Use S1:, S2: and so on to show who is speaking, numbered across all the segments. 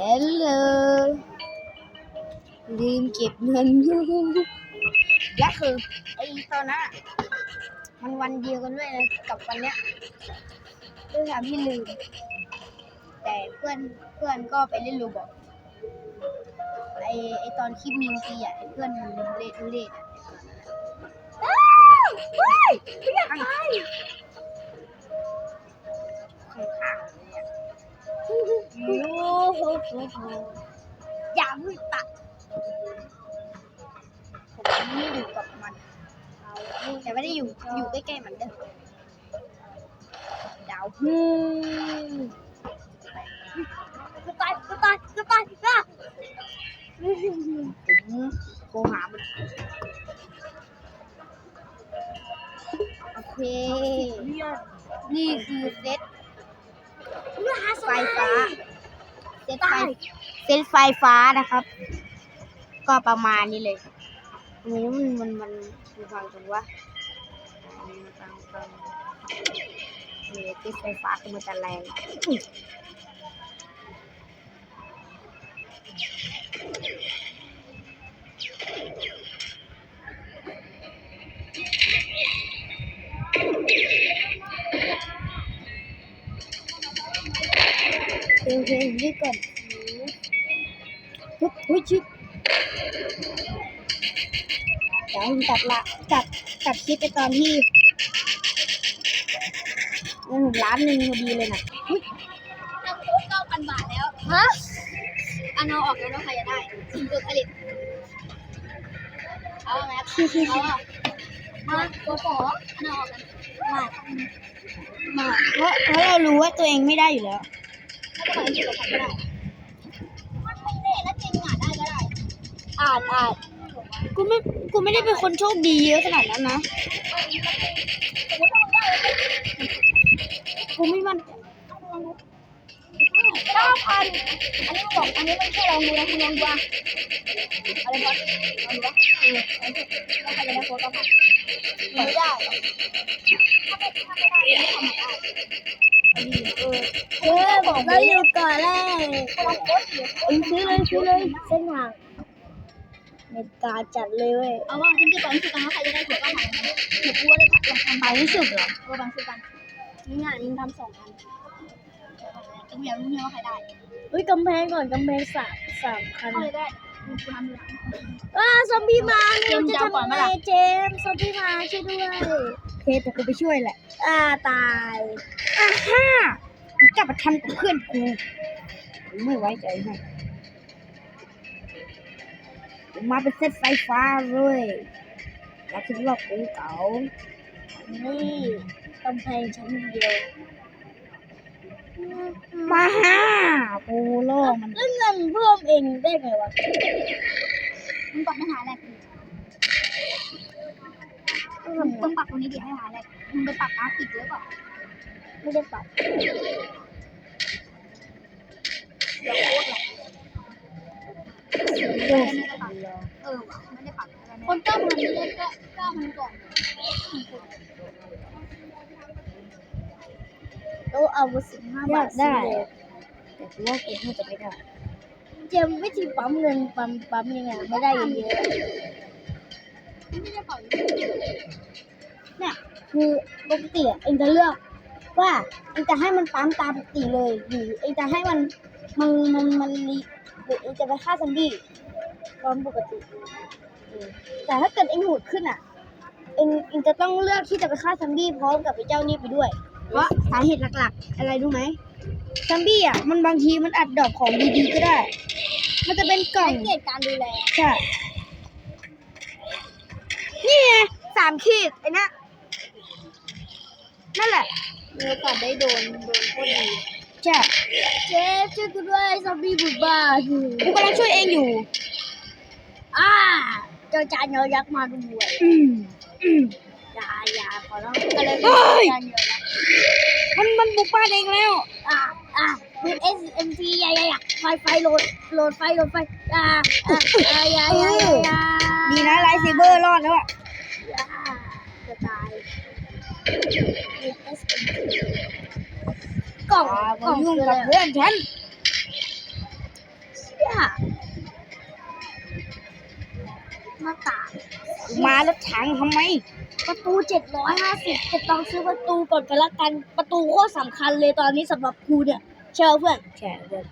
S1: เฮลโหลลืมเก็บเงินและคือไอตอนนั้นมันวันเดียวกันด้วยนะกับวันเนี้ยด้วยความที่ลืม แต่เพื่อนเพื่อนก็ไปเล่นโรบอกไอไอตอนคลิปนิวตีอะไอเพื่อนมันเล่นเล่นอะอ้าวเฮ้ยไม่อยากไปข้างๆ อะโอ้โหอย่าพึ่งตัดผมไม่อยู่กับมัน แต่ไม่ได้อยู่อยู่ใกล้ๆมันเด้อดาวฮู้กูตายกูตายกูตายอะผมโทรหามันโอเค นี่คือเซต ไฟฟ้าเซตไฟเซตไฟฟ้านะครับ ก็ประมาณนี้เลยทำไมมันมันมันมันฟังจังวะมันฟังฟังเนี่ยเซตไฟฟ้าคือมันจะแรง อุ๊ยโอเคยืดก่อนปุ๊บอุ้ยชิบเดี๋ยวผมตัดละตัดตัดคลิปไปตอนที่เงินผมล้านหนึ่งพอดีเลยนะอุ๊ย
S2: ทำโค้ดเก้าพันบาทแล้ว
S1: ฮะ
S2: อันเอาออกแล้วน้องใครจะได้สิ่งตัวผลิตเอาไหมครับเอาอะมาตัวปออันเอาออกกันมา
S1: มาเพราะเพราะเรารู้ว่าตัวเองไม่ได้อยู่แล้ว
S2: ถ้าจะมาสิ่งตัวผลิตก็ได้มันไม่แน่นะจริงอะได้ก็ได้
S1: อาจอาจกูไม่กูไม่ได้เป็นคนโชคดีเยอะขนาดนั้นนะกูไม่มั่น
S2: เก้าพันอันนี้บอกอันนี้มันแค่ลองดูนะคุณลองดูอะอะไรบอสลองดูวะเออแล้วใครจะได้โค้ดก้าพันไม่ได้ถ้าไม่ถ้าไม่ได้ไม่ทำได้
S1: เออบอกเราอยู่ก่อนเลย
S2: เราโค้ดเอ็
S1: งซื้อเลยซื้อเลยเส้นทางเมกาจัดเลยเว้ย
S2: เอาว่าคุณจะบอกสุกันว่าใครจะได้ถูกก็หมายเดี๋ยวกูว่าได้ผักลองทำ
S1: ไปที่สุดเหรอ
S2: เออบางสุกันนี่งานยิงทำสองอันจะอยากรู้เนี่ยว่าใครได้
S1: เฮ้ยกำแพงก่อนกำแพงสามสามคัน
S2: เขาเลยได้ กูทำเลย
S1: อ้าซอมบี้มา
S2: เจมส์จะเอาก่อนไหม
S1: ไง
S2: ล่ะ
S1: เจมส์ซอมบี้มาช่วยด้วยโอเคแต่กูไปช่วยแหละ อ่าตายอ่าฮ่ามึงกลับมาทำกับเพื่อนกูกูไม่ไว้ใจให้กูมาเป็นเซตไฟฟ้าเลยอยากคิดว่ากูเก๋านี่กำแพงชั้นเดียว มาฮ่ากูโล่มันแล้วเงินเพิ่มเองได้ไงวะ
S2: มึงปักไม่หาแหละมึงต้องปักตรงนี้ดิให้หาแหละมึงไปปักกราฟิกหรือเปล่า
S1: ไม่ได้ปรับ
S2: เดี๋ยวโค้ดหรอก
S1: โอ้
S2: ไม่ได้ปักเออว่ะไม่ได้ปักคนเก้าพันนี่เลยก็เก้าพันกล่อง
S1: ต๊ะอาวุธสิบห้าบาทได้แต่กูว่ากูน่าจะไม่ได้เจมวิธีปั๊มเงินปั๊มปั๊มยังไงไม่ได้เยอะ
S2: ไม่ได้ปัก
S1: ๆเนี่ยคือปกติอะเองจะเลือกว่าเองจะให้มันปั๊มตามปกติเลยหรือเองจะให้มันมันมันมันรีหรือเองจะไปฆ่าซอมบี้ปั๊มปกติเออแต่ถ้าเกิดเองโหดขึ้นอะเองเองจะต้องเลือกที่จะไปฆ่าซอมบี้พร้อมกับไอ้เจ้านี่ไปด้วย เพราะสาเหตุหลักๆ อะไรรู้ไหมซอมบี้อะมันบางทีมันอัดดอกของดีๆก็ได้ มันจะเป็นกล่อง
S2: เกตการดูแล
S1: ใช่นี่ไงสามขีดไอ้นะนั่นแหละ
S2: มีโอกาสได้โดนโดนโคตรดี
S1: ใช่เจ๊ช่วยกูด้วยซอมบี้บุกบ้านกูกำลังช่วยเองอยู่อ่าเจ้าจานยอยักษ์มาด้วยอืมอืมอย่าอย่าขอร้อง
S2: อะไร
S1: เฮ้ย
S2: จานเยอะนะ
S1: มันมันบุกบ้านเองแล้ว
S2: อ่าอ่าเปืน SMG ใหญ่ๆอะไฟไฟโหลดโหลดไฟโหลดไฟ อ่าอ่าอ่าใหญ่ใหญ่
S1: ดีนะไลท์เซเบอร์รอดแล้วอะ
S2: จะตายกล่อง
S1: ก
S2: ล่อง
S1: ยุ่งกับเพื่อนฉันเชี่ยมาตายมาแล้วถังทำไม
S2: ประตูเจ็ดร้อยห้าสิบจะต้องซื้อประตูก่อนไปละกัน ประตูโคตรสำคัญเลยตอนนี้สำหรับกูเนี่ยเชื่อเพื่อน
S1: แช่เพื่อน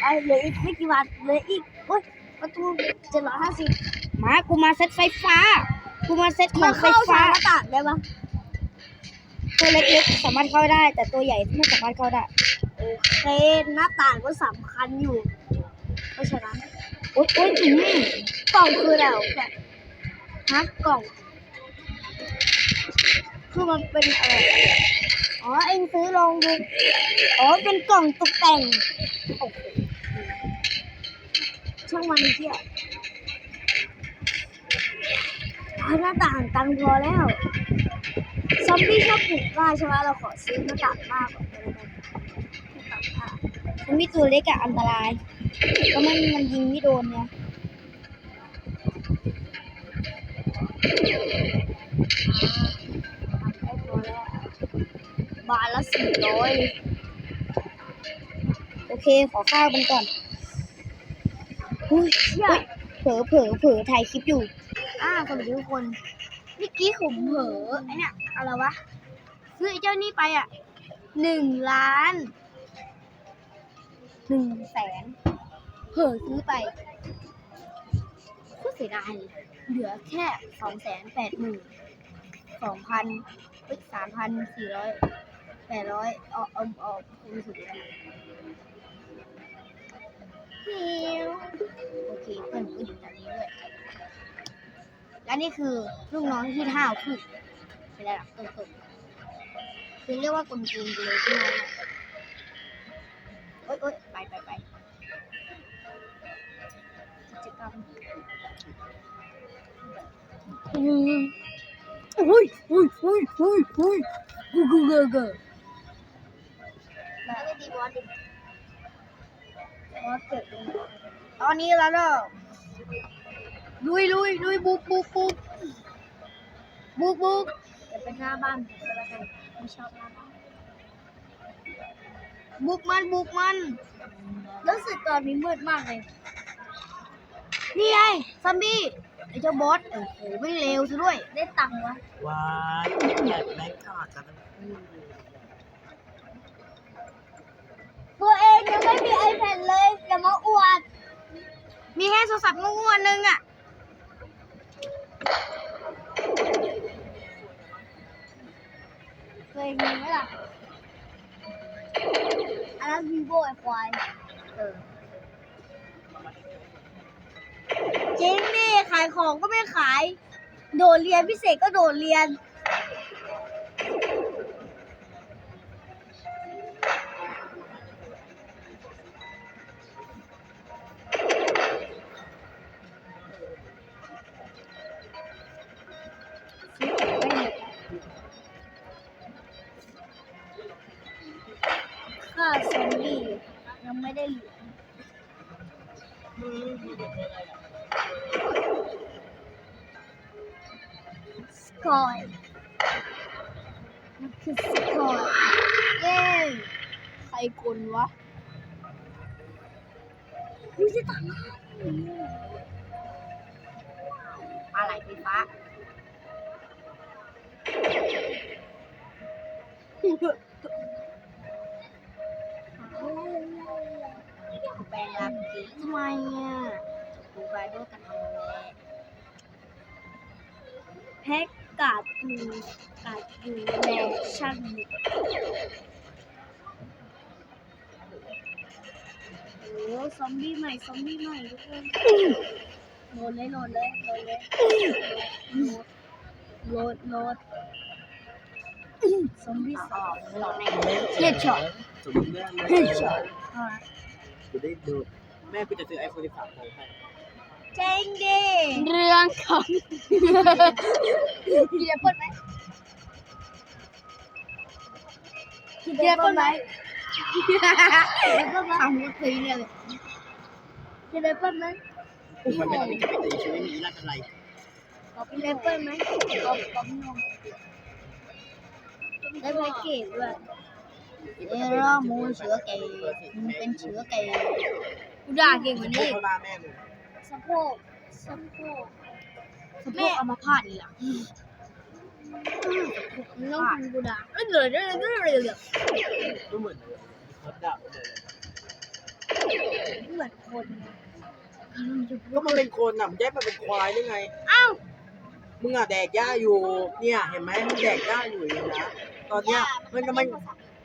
S2: ไอ้เหลืออีกไม่กี่วันเหลืออีกโอ้ยประตูเจ็ดร้อยห้าสิบ
S1: มากูมาเซตไฟฟ้า กูมาเซตข
S2: มั
S1: อนงไฟ
S2: เข้า
S1: ฟ้า
S2: ชาร์จหน้าต่างได้ปะ
S1: ตัวเล็กๆสามารถเข้าได้ แต่ตัวใหญ่ไม่สามารถเข้าได้
S2: โอเคหน้าต่างก็สำคัญอยู่เพราะฉะนั้น
S1: โอ๊ยโอ๊ยอืม
S2: กล่องคืออะไรวะแบบ ฮะกล่องคือมันเป็นอะไรอ๋อเอ็งซื้อลองดูอ๋อเป็นกล่องตกแต่งโอ้โหช่างมันเที่ยเอาหน้าต่างตังพอแล้วซอมบี้ชอบปลูกกล้าใช่ไหมเราขอซื้อหน้าต่างมากกว่าก็ได้ไหมหน้าต่างผ้า
S1: มันมีตัวเล็กอะอันตรายก็มันมันยิงไม่โดนเนี่ย
S2: ทำได้พอแล้ว บาทละสี่ร้อย
S1: โอเค ขอข้าวมันก่อนอุ้ย
S2: เชี่ย
S1: เผลอเผลอเผลอถ่ายคลิปอยู่
S2: อ่าสวัสดีทุกคนเมื่อกี้ผมเผลอไอเนี่ยอะไรวะ ซื้อไอ้เจ้านี่ไปอะหนึ่งล้านหนึ่งแสนเผลอซื้อไปโคตรเสียดายเลย เหลือแค่สองแสนแปดหมื่นสองพันสามพันสี่ร้อยแปดร้อยเอาเอาเอาคูณสุดแล้วฮิวโอเคเพื่อนก็อยู่แบบนี้ด้วยและนี่คือลูกน้องที่ห้าวขึ้นเป็นระดับต้นๆคือเรียกว่ากลมกลืนไปเลยที่น้องอะโอ๊ยโอ๊ยไปไปไปกิจกรรม อืมอุ้ยอุ้ยอุ้ยอุ้ยอุ้ยกูกูเกอเกอแล้วก็ดีบอสดิบอสเกิดตรงไหนตอนนี้แล้วเนาะลุยลุยลุยบุกบุกบุกบุกบุกเดี๋ยวเป็นหน้าบ้านผมก็แล้วกันไม่ชอบหน้าบ้านบุกมันบุกมันรู้สึกตอนนี้มืดมากเลยนี่ไงซอมบี้ ไอ้เจ้าบอสโอ้โหวิ่งเร็วซะด้วย ได้ตังค์วะ
S3: ว้ายแอบแบงค์ขาดกันทั้งคู่เลย
S2: ตัวเองยังไม่มีไอแพดเลยอย่ามาอวด มีแค่โทรศัพท์งูอันนึงอะเคยมีไหมล่ะอันนั้นวีโวไอควายเออ จริงดิขายของก็ไม่ขาย โดดเรียนพิเศษก็โดดเรียน ค่าซอมบี้ยังไม่ได้เหลือ กอยมันคือสกอยเย้ใครกลวะดูสิตังปลาไหลไฟฟ้าแปลงร่างผีทำไมอะดูไปด้วยกันทำไมแพ็ก กาดอยู่กาดอยู่แลชั่นโอ้ซอมบี้ใหม่ซอมบี้ใหม่ทุกคนโหลดเลยโหลดเลยโหลดเลยโหลดโหลดซอมบี้สองหลดในเฮดช็อต
S3: สมมติแม่
S2: เฮ
S3: แม่
S2: ดช็อตอ่า
S3: จะได้ดูแม่กูจะซื้อไอโฟน13 Pro ให้
S2: เจ๋งดิเรื่องของ เปิ้ลไหมกินแอปเปิ้ลไหมทำมุดตีเนี่ยเลยกินแอปเปิ้ลไหม
S3: มันไม่ต้องมีจะไปตีชีวิตมีราชอะไร
S2: กินแอปเปิ้ลไหมก๊อปก๊อปนมได้แพ็กเกจด้วย
S1: เอร่ามูเชื้อเกย์มึงเป็นเชื้อเกย์
S2: กูด่าเก่งกว่า
S3: พว
S2: นี้
S3: กเขาลาแม่มึง
S2: สะโพกสะโพก
S1: สะโพกเอามาพาดนี่แหละ
S2: มั นต้องพันกูด่าเอ้ยเดี๋ยวเดี๋ยวเดี๋ยวเดี๋ยวเดี๋ยว
S3: ก็เหมือนเลยเขาด่าเหมือนเลย
S2: เหมือนคน
S3: ก็มันเป็นคนอะมันแยกมันเป็นควายได้ไง
S2: อ้าว
S3: มึงอะแดกหญ้าอยู่ เนี่ยเห็นไหมมันแดกหญ้าอยู่อย่างนี้นะตอนเนี้ยมันก็มัน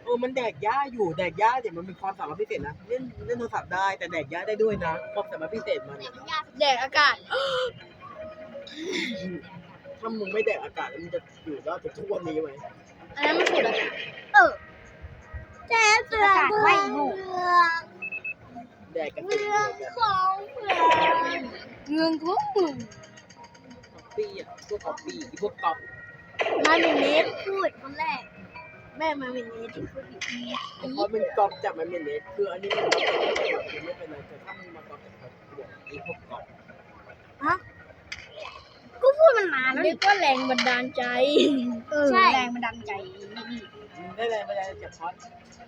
S3: เออมันแดกหญ้าอยู่แดกหญ้าเดี๋ยวมันมีความสามารถพิเศษนะเล่นเล่นโทรศัพท์ได้แต่แดกหญ้าได้ด้วยนะความสามารถพิเศษมัน
S2: แดกอากาศ
S3: ถ้ามึงไม่แดกอากาศแล้วมึงจะอยู่รอดจากทุกวันนี้ไหม
S2: อันนั้นมันสูดอากาศเออแจ๊ส
S1: อากาศไว้งู
S3: แดกกัน
S2: เมื
S3: เต็ม
S2: อง
S3: เลย
S2: ของเพื่อน
S1: เงินของมึง
S3: ก๊อปปี้อะพวกก๊อปปี้พวกก๊อป
S2: มามินเนสพูดคนแรก แม่มามินเนสที่พูดผิด
S3: เพราะมันก๊อปจากมันเป็นเน็ตคืออันนี้มันก๊อปจากไม่เป็นไรแต่ถ้ามึงมาก๊อปจากคนเดียวไอ้พวกก๊อป
S2: กูพูดมันนานแล้วเรียกว่าแรงบันดาลใจ
S1: เออ
S2: ใช่
S1: แรงบันดาลใจนี่
S3: มึงได้แรงบันดาลใจจากพอด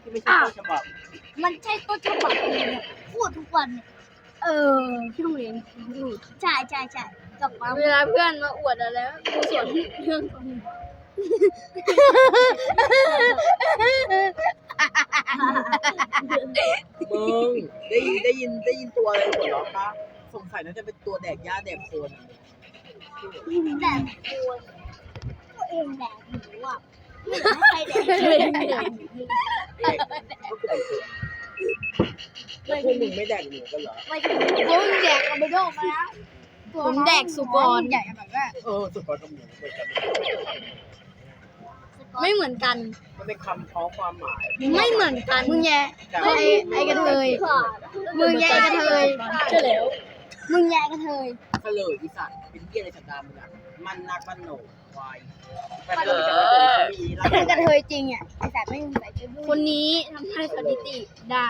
S3: ที่ไม่ใช่ต้นฉบับ
S2: มันใช่ต้นฉบับเลยเนี่ยพูดทุกวันเนี่ย
S1: เออที่โรงเรียนพูด
S2: ใช่ใช่ใช่กลับมาเวลาเพื่อนมาอวดอะไรกูสอนเรื่องของ
S3: มึงได้ยินได้ยินได้ยินตัวอะไรหัวเราะปะสงสัยน่าจะเป็นตัวแดกหญ้าแดกโค ลน
S2: แต่ควรตัวเองแดกหมูอะไม่เหลือให้ใครแดกเลย
S3: แดกก็คือเป็นตัวแล้วพวกมึงไม่แดกหมูกันเหรอ
S2: ไม่ถึงมึงแดกกับไปโดกมาแล้ว
S1: ผมแดกสุกร ใหญ่แบบว่า
S3: เออสุกรกับหมูเหมือนกัน
S2: ไม่เหมือนกัน
S3: มันเป็นคำพ้องความหมาย
S2: ไม่เหมือนกัน
S1: มึงแย่
S3: แต่
S1: ไอ้ไอ้กระเทย มึงแย่กระเทย
S2: ใช่แล้ว
S1: มึงแย่กระเทย
S3: เฉลยอีสัตว์เป็นเหี้ยอะไรสันดานมึงอะมันนักมันโหนกควายแต่เฉลยจะไม่เจอมีรัก
S1: กระเทยจริงอะไอ้สายไม่ใส่ชุด
S2: คนนี้ทำให้สถิติด่า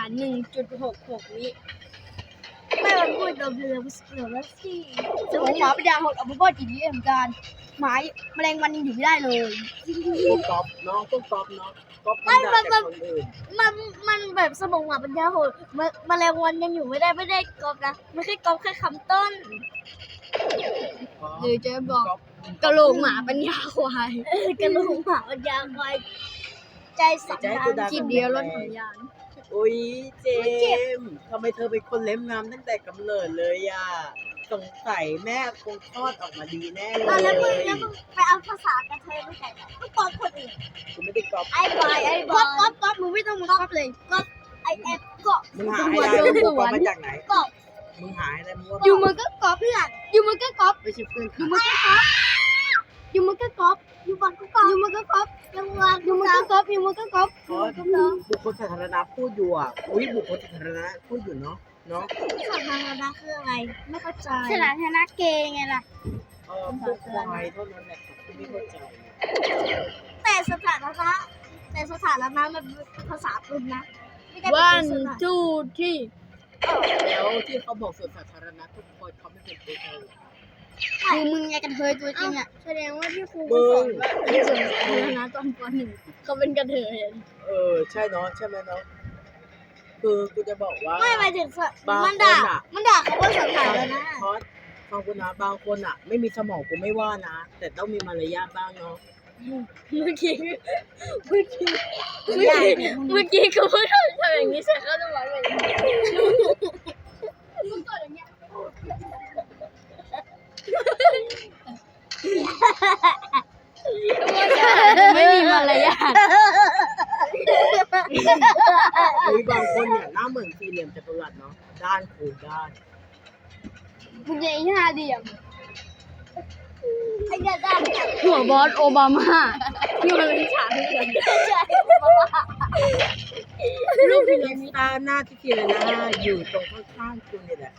S2: 1.66 วิ
S1: ไม่มันพูดเดิมเดิมเดิมแล้วสิสมองหมาปัญญาหดเอาไปบอดกี่นี้เหมือนกันหมาแมลงวันยังอยู่ไม่ได้เลย
S3: พวกก๊อปเนาะพวกก๊อปเนาะ ก๊อปมันด่าแต่คนอื่น
S2: มันมันแบบสมองหมาปัญญาโหดมะแมลงวันยังอยู่ไม่ได้ไม่ได้กรอบนะไม่ใช่กรอบแค่คำต้น
S1: หรือจะบอก
S3: ก๊อป
S2: กระโหลกหมาปัญญาควายกระโหลกหมาปัญญาควายใจสั่นดาน
S1: กินเดียวรถ
S2: ข
S1: ข
S2: อ
S1: องง
S2: ยาน
S3: อุ้ยเจมส์ทำไมเธอเป็นคนเล็มงามตั้งแต่กำเนิดเลยอะ สงสัยแม่คงคลอดออกมาดีแน่เล
S2: อะแล้วมึง
S3: ย
S2: แล้วมึงไปเอาภาษากระเทยมาใส่ก็กรอบคนอื่น
S3: กูไม่ได้ก๊อป
S2: ไอ้บอยไอ้บ
S1: ก๊
S2: อ
S1: อยปก๊อปก๊อปมึงไม่ต้องมาก๊อปเลย
S2: ไอ้แอบก็
S3: มึงหาให้ได้มึงก๊อปมาจากไหน
S2: ก็
S3: มึงหาให้ได้มึงว่า
S1: อยู่มึงก็ก๊อปเพื่อนอยู่มึงก็ก๊อป
S3: ไม่ใช่เพื่อน
S1: อยู่มึงก็ก๊อป อยู่มึงก็ก๊อป
S2: อยู่บ้านก็กรอบ
S1: อยู่มึงก็ก๊อป
S2: ยังวาง
S1: อยู่มึงก็ก๊อปอยู่มึงก็ก๊อป
S3: เพราะบุคคลสาธารณะพูดอยู่อะอุ้ยบุคคลสาธารณะพูดอยู่เนาะเนาะ
S2: สาธารณะคืออะไร ไม่เข้าใจ
S1: สถานะเกย์ไงล่ะ
S3: เออพวกควายเท่านั้นแหละครับที่ไม่เข้าใจ
S2: แต่สถานะแต่สถานะมันเป็นภาษาปุ่นนะไม่ได้เป็น
S1: วัน
S2: ภาษา
S1: จูที่
S3: แล้วที่เขาบอกส่วนสาธารณะทุกคนเขาไม่เป็นเอเอ
S1: คือมึงไงกระเทยตัวจริงอะ
S2: แสดงว่าที่ครู
S3: มึ
S2: สองนว่าในส่วนสาธารณะตอนปหนึ่งเขาเป็นกระเทยอะ
S3: เออใช่เนาะใช่ไหมเนาะคือกูจะบอกว่า
S2: ไม่หมายถึงสะ
S3: บาง
S2: มันด่า
S3: คนอะ
S2: มันด่าเขาว่าสาธารณะ
S3: เพราะฟังกูนะบางคนอะ ไม่มีสมองกูไม่ว่านะ แต่ต้องมีมารยาทบ้างเนาะ
S2: เมื่อกี้เมื่อกี้เมื่อกี้เมื่อกี้เขาพูดทำอย่างนี้เสร็จเขาจะบอกแบบนี้ ไม่มีมารยาท
S3: หรือบางคนเนี่ยหน้าเหมือนสี่เหลี่ยมจัตุรัสเนาะด้านคูณด้าน
S1: มึงไงห้าเดียม
S2: ไอ้กระดานเนี่ย
S1: หัวบอสโอบามาที่มันเป็นฉากที่เกิด
S2: ใช่
S3: รูปพิลิซ่าหน้าที่ทีเลยนะอยู่ตรงข้างๆคุณนี่แหละ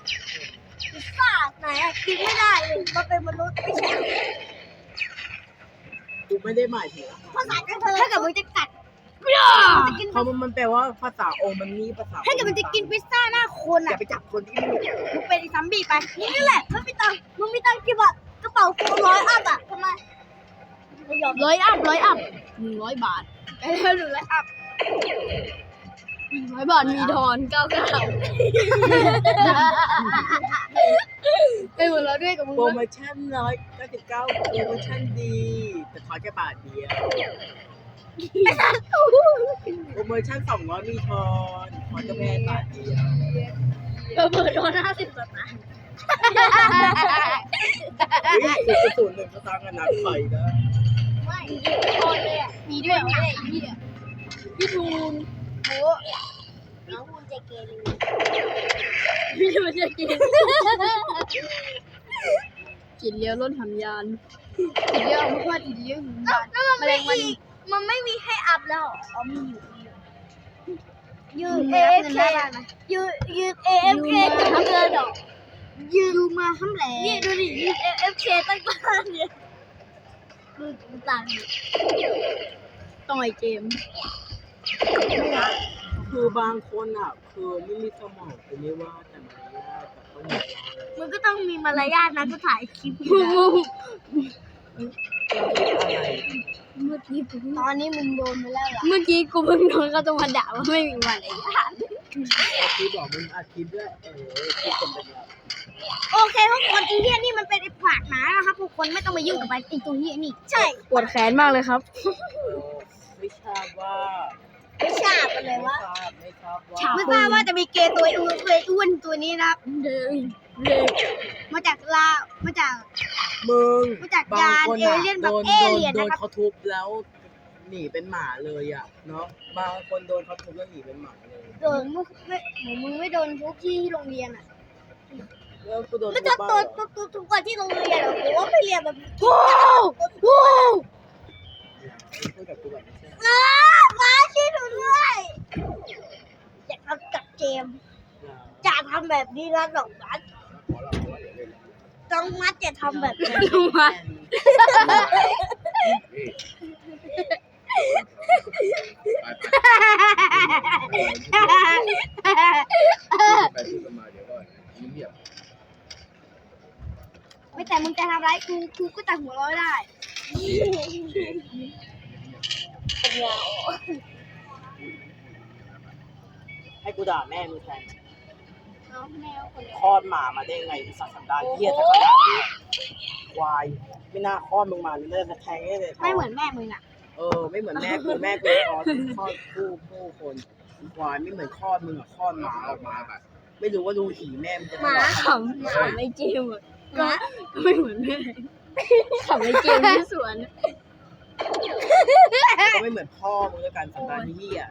S2: ศาสตร์ไหนอะกินไม่ได้เลยมันเป็นมนุษย์ไม่ใช่
S3: กูไม่ได้หมายถึงอาหาร
S2: ภาษากระเทย
S1: ถ้าเกิดมึงจะกัด
S3: เพราะมันมันแปลว่าภาษาโอมันนี่ภาษา
S1: ถ้าเกิดมึงจะกินพิซซ่าหน้าคน
S3: อย่า
S1: อะ
S3: ไปจับคนที่ไม่รู้
S1: มึงเป็นอีซัมบี้ไป
S2: นี่แหละมันมีตังค์มึงมีตังค์กี่บาทกระเป๋ากูร้อยอัพอะทำไมไม่ยอม
S1: ร้อยอัพร้อยอัพหนึ่งร้อยบาทไปแล้วหนึ่งร้อยอัพ
S2: ร้อยบาทมีทอนเก้าเก้าไปหมดแล้วด้วยกับมึง
S3: โปรโมชั่นร้อยเก้าสิบเก้าโปรโมชั่นดีแต่ทอนแค่บาทเดียวโปรโมชั่นสองร้อยมีทอนทอนก็แค่บาทเดียว
S2: เปิดทอนห้าสิบสตางค์
S3: เฮ้ยศูนย์ศูนย์หนึ่งสตางค์กันนักไข่นะ
S2: ไม่ทอนเลยอะมีด้วยเหรอเนี่ยพี่อะพี่ทูน โอ้
S1: น้องคุณเจเกเร
S2: พี่จะมาเจอกิน กินเลี้ยวรถหำยานกินเลี้ยวเอาพวกกินเลี้ยวหำยานแมลงวัน
S1: มันไม่มีให้อัพแล้วอ๋อมีอยู่ยืน
S2: เอ
S1: เอ
S2: ฟ
S1: ฟ
S2: เค
S1: เคยืนยืนเอฟเคจนเกินดอกยืนมาห้ำแหล
S2: นี่ดูดิยืนเอฟเคตั้งบ้านเนี่ย
S1: ดูต่างดิ
S2: ต่อยเกม
S3: คือบางคนอะ คือไม่มีสมองคือไม่ว่าแต่มารยาทแต่ต้องบอกว่า
S1: มันก็ต้องมีมารยาทนะจะถ่ายคลิป
S2: มึงมึง
S3: อะไร
S2: เมื่อกี้กู
S1: ตอนนี้มึงโดนไปแล้วล่ะ
S2: เมื่อกี้กูเพิ่งโดนเขาจะมาด่าว่าไม่มีวันอะไรอย่าง
S3: อาคลิปบอกมึงอาคลิปด้วยเออคลิปเป็นไปแล้ว
S1: โอเคทุกคนไอีเหี้ยนี่มันเป็นไอ้ปากหนานะครับทุกคนไม่ต้องมายุ่งกับมันไอ้ตัวเหี้ยนี่ใช่
S2: ปวดแขนมากเลยครับ
S3: ไม่ทราบว่า
S1: ไม่ทราบกันเลย
S3: ไม่
S1: ว่า
S3: ทราบไม่ทราบว่า
S1: ไม่ทราบว่าจะมีเกย์ตัวอ้วนเลยอ้วนตัวนี้นะครับ
S2: เดินเดิน
S1: มาจากลาวมาจาก
S3: มึง
S1: มาจาก
S3: บาง
S1: ยาน
S3: คน
S1: เอ
S3: อะ
S1: เลี่ยนแบ
S3: โด
S1: บ
S3: น
S1: เอ
S3: โดน
S1: เลี่ยน
S3: โด
S1: นะ
S3: น
S1: ครับ
S3: เขาทุบแล้วหนีเป็นหมาเลยอะเนาะบางคนโดนเขาทุบแล้วหนีเป็นหมาเลย
S1: โดนมึงไม่หนูมึงไม่โดนทุกที่ที่โรงเรียนอะ
S3: แล้วกูโดน
S1: ไม่
S3: ทุ
S1: จะ
S3: บบ้าง
S1: ตัว
S3: เหรอ
S1: ตัวตัวทุกวันที่โรงเรียนอะผมว่าไปเรียนแบบ
S2: ว้าวว้าว
S3: พูดกับกูแบบนี้ใช่ไหม
S1: อ้ามาช่วยหนูด้วยอย่าทำกับเจมส์อย่าทำ แบบนี้นะดอกมัดต้องมัดอย่าทำแบบนี้
S2: ดูมา
S4: ไปพูดกันมาเดี๋ยวก็เงียบ
S1: ไม่แต่มึงจะทำร้ายครูครูก็จะหัวเราะได้
S3: ให้กูด่าแม่มึงแทน
S1: คนเดียว
S3: คลอดหมามาได้ไงสัตว์สันดานเหี้ยถ้าขนาดนี้ควายไม่น่าคลอดมึงมาเลยน่าจะแทงได้เลย
S1: ไม่เหมือนแม่มึงอะ
S3: เออไม่เหมือนแม่กูแม่กูคลอดคลอดผู้ผู้คนควายไม่เหมือนคลอดมึงอะคลอดหมาออกมาแบบไม่รู้ว่าดูหีแม่มันจะ
S1: หมา
S2: ขำขำไม่เจมอะ
S1: หมา
S2: ก็ไม่เหมือนแม่ขำไม่เจมที่สวน
S3: ก็ไม่เหมือนพ่อมึงแล้วกันสันดานเหี้ย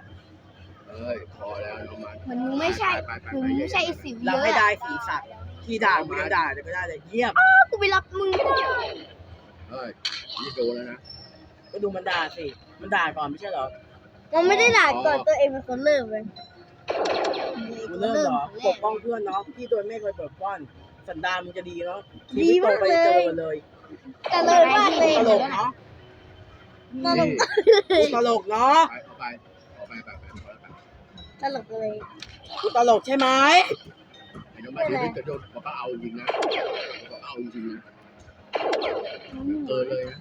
S4: เอ้ยพอแล้วน้องมัน
S1: เหมือนมึงไม่ใช่คือมึงไม่ใช่ไอ้สิวเย
S3: รับ
S1: อะ
S3: ไม่
S1: อะ
S3: ได้สีสัตว์ที่ด่ามึงยังด่าแต่ก็ได้แต่เยี่ยม
S1: กูไปรับมึงไม่ได้
S4: เอ้ยนี่โดนแล้วนะ
S3: ก็ดูมันด่าสิ มันด่าก่อนไม่ใช่เหรอ
S1: มันไม่ได้ด่าก่อนตัวเองเป็นคนเริ่มเลย
S3: กูเริ่มเหรอ ปกป้องเพื่อนเนาะพี่ตัวไม่เคยเปิดป้อนสันดานมึงจะดีเนาะชีวิตโตไปเจอเลย
S1: แต่เลยมากเลย
S3: ตลกเนาะ
S1: ตลก
S4: นี่
S3: กูตลกเนาะ
S4: ไปเอาไปเอาไปไปไปไปไป
S1: ตลกเลย
S3: กูตลกใช่ไหม
S4: ไอ้น้องมันที่จะโดนเขาก็เอาจริงนะเขาก็เอาจริงนะเกินเลยนะ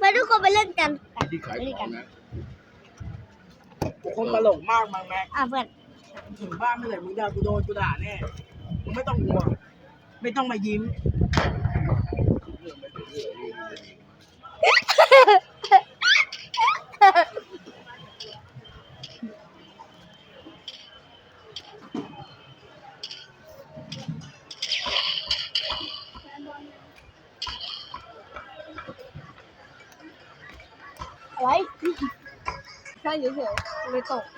S1: ไปทุกคนไปเล่นกัน
S4: ที่ขายของนะ
S3: กูคงตลกมากมั้งแม็ก
S1: อะเพื่อน
S3: ถึงบ้านเมื่อไหร่มึงด่ากูโดนกูด่าแน่มึงไม่ต้องห่วงไม่ต้องมายิ้ม
S1: อ